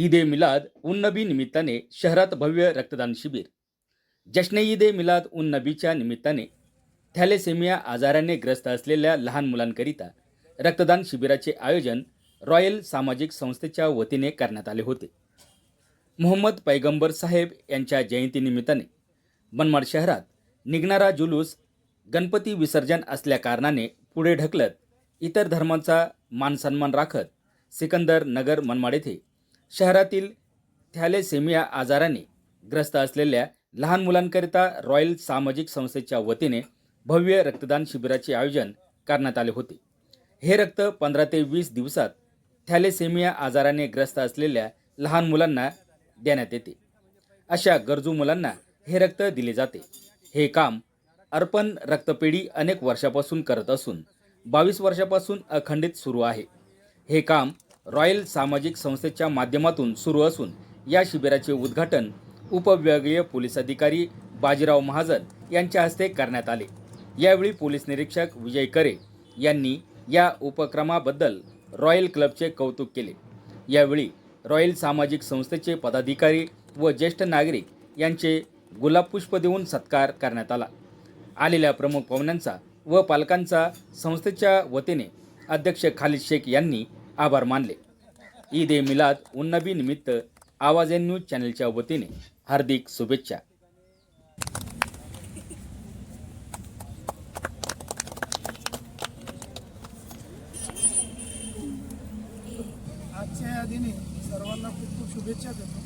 ईद ए मिलाद उन नबी निमित्ताने शहरात भव्य रक्तदान शिबिर. जश्न ईद ए मिलाद उन नबीच्या निमित्ताने थॅलेसेमिया आजाराने ग्रस्त असलेल्या लहान मुलांकरिता रक्तदान शिबिराचे आयोजन रॉयल सामाजिक संस्थेच्या वतीने करण्यात आले होते. मोहम्मद पैगंबर साहेब यांच्या जयंतीनिमित्ताने मनमाड शहरात निघणारा जुलूस गणपती विसर्जन असल्याकारणाने पुढे ढकलत इतर धर्मांचा मानसन्मान राखत सिकंदर नगर मनमाड येथे शहरातील थॅलेसेमिया आजाराने ग्रस्त असलेल्या लहान मुलांकरिता रॉयल सामाजिक संस्थेच्या वतीने भव्य रक्तदान शिबिराचे आयोजन करण्यात आले होते. हे रक्त पंधरा ते वीस दिवसात थॅलेसेमिया आजाराने ग्रस्त असलेल्या लहान मुलांना देण्यात येते. अशा गरजू मुलांना हे रक्त दिले जाते. हे काम अर्पण रक्तपेढी अनेक वर्षापासून करत असून बावीस वर्षापासून अखंडित सुरू आहे. हे काम रॉयल सामाजिक संस्थेच्या माध्यमातून सुरू असून या शिबिराचे उद्घाटन उपविभागीय पोलीस अधिकारी बाजीराव महाजन यांच्या हस्ते करण्यात आले. यावेळी पोलीस निरीक्षक विजय करे यांनी या उपक्रमाबद्दल रॉयल क्लबचे कौतुक केले. यावेळी रॉयल सामाजिक संस्थेचे पदाधिकारी व ज्येष्ठ नागरिक यांचे गुलाबपुष्प देऊन सत्कार करण्यात आला. आलेल्या प्रमुख पाहुण्यांचा व पालकांचा संस्थेच्या वतीने अध्यक्ष खालिद शेख यांनी आभार मानले. ईद ए मिलाद उन्नबी निमित्त आवाज एन न्यूज चॅनलच्या वतीने हार्दिक शुभेच्छा. आजच्या या दिनी सर्वांना खूप खूप शुभेच्छा देतो.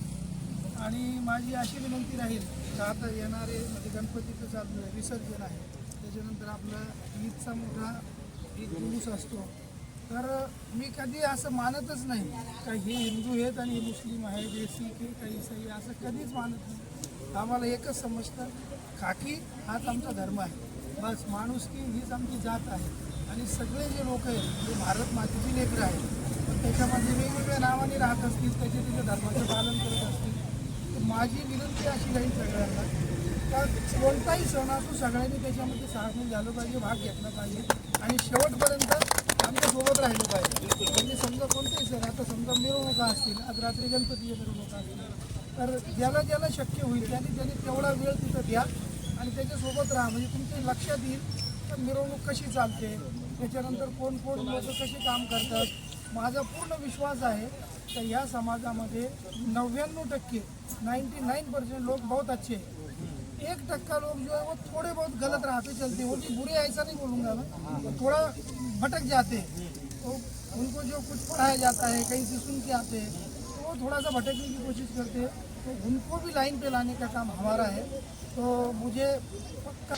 आणि माझी अशी विनंती राहील का आता येणारे म्हणजे गणपतीचं चालू विसर्जन आहे. त्याच्यानंतर आपला ईदचा मोठा ईद जुलूस असतो. तर मी कधी असं मानतच नाही का हे हिंदू आहेत आणि हे मुस्लिम आहेत हे सिख आहे काही सई असं कधीच मानत नाही. आम्हाला एकच समजतं खाकी हाच आमचा धर्म आहे. बस माणुसकी हीच आमची जात आहे. आणि सगळे जे लोक आहेत जे भारत मातेची लेकरं आहेत पण त्याच्यामध्ये वेगवेगळ्या नावाने राहत असतील त्याचे त्याच्या धर्माचं पालन करत असतील. तर माझी विनंती अशी राहील सगळ्यांना का कोणताही सण असो सगळ्यांनी त्याच्यामध्ये सामील झालं पाहिजे भाग घेतला पाहिजे. आणि शेवटपर्यंत राहिलं पाहिजे. म्हणजे समजा कोणताही सण आता समजा मिरवणुका असतील आज रात्री गणपतीच्या मिरवणुका असतील तर ज्याला ज्याला शक्य होईल त्याने त्याने तेवढा वेळ तिथं द्या आणि त्याच्यासोबत राहा. म्हणजे तुमच्या लक्षात येईल तर मिरवणूक कशी चालते त्याच्यानंतर कोण कोण लोक कसे काम करतात. माझा पूर्ण विश्वास आहे तर या समाजामध्ये नव्याण्णव टक्के नाइन्टी नाइन परसेंट लोग बहुत अच्छे हैं एक टक्का लोग जो है वो थोड़े बहुत गलत राह पे चलते. हैं वो भी बुरे ऐसा नहीं बोलूँगा मैं थोड़ा भटक जाते. हैं तो उनको जो कुछ पढ़ाया जाता है कहीं से सुन के आते हैं तो वो थोड़ा सा भटकने की कोशिश करते हैं। तो उनको भी लाइन पे लाने का काम हमारा है। तो मुझे पक्का